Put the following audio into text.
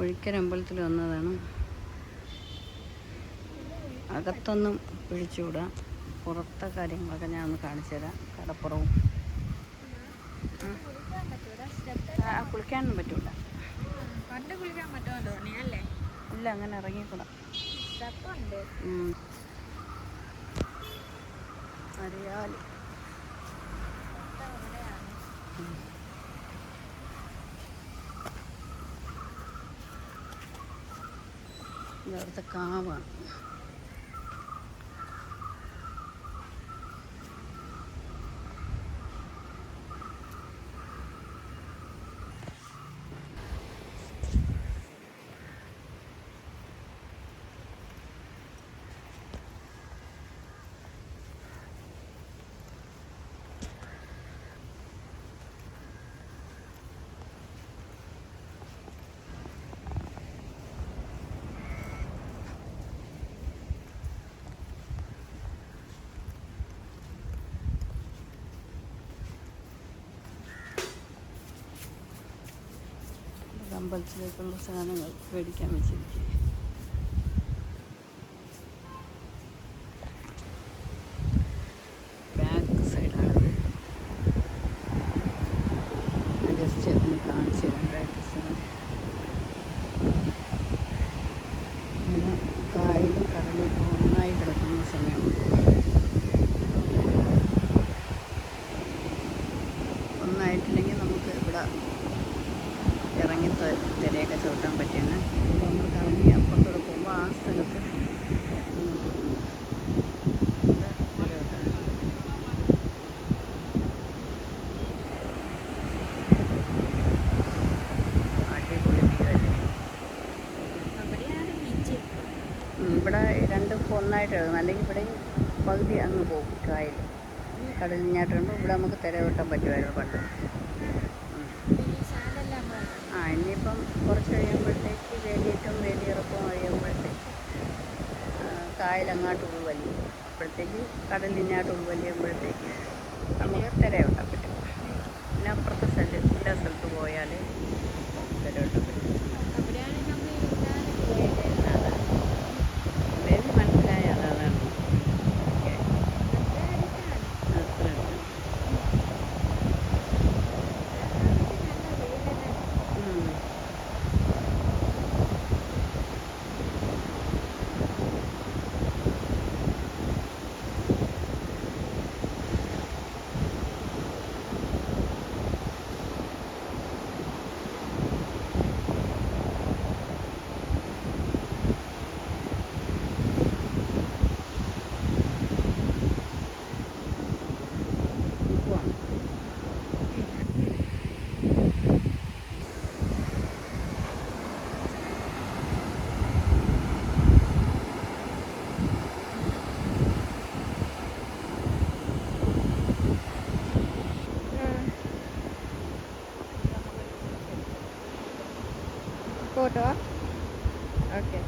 ഒഴിക്കരമ്പലത്തിൽ വന്നതാണ്. അകത്തൊന്നും പിഴിച്ചുവിടാം പുറത്തെ കാര്യങ്ങളൊക്കെ ഞാൻ ഒന്ന് കാണിച്ചു തരാം. കടപ്പുറവും. കുളിക്കാനൊന്നും പറ്റൂല. ഇല്ല അങ്ങനെ ഇറങ്ങിക്കൂടാ. അറിയാലോ ഇത് അവിടുത്തെ കാവാണ് അമ്പലത്തിലേക്കുള്ള സാധനങ്ങൾ മേടിക്കാൻ വെച്ചിരിക്കും തിരയൊക്കെ ചവിട്ടാൻ പറ്റിയാണ് നമ്മൾ കറങ്ങി അപ്പുറത്തോടെ പോകുമ്പോൾ ആ സ്ഥലത്ത് ഇവിടെ രണ്ടും ഒന്നായിട്ട് അല്ലെങ്കിൽ ഇവിടെ പകുതി അങ്ങ് പോകും കായൽ. കടലിഞ്ഞാട്ടുണ്ട് ഇവിടെ നമുക്ക് തിരവട്ടം പറ്റുമായിരുന്നു പണ്ട്. ആ ഇനിയിപ്പം കുറച്ച് കഴിയുമ്പോഴത്തേക്ക് വേലിയേറ്റവും വേലിയിറക്കവും കഴിയുമ്പോഴത്തേക്ക് കായലങ്ങാട്ട് ഉൾവലിയും അപ്പോഴത്തേക്ക് കടലിങ്ങോട്ട് ഉൾവലിയുമ്പോഴത്തേക്ക് നമുക്ക് തിരയോട്ടം photo? Okay.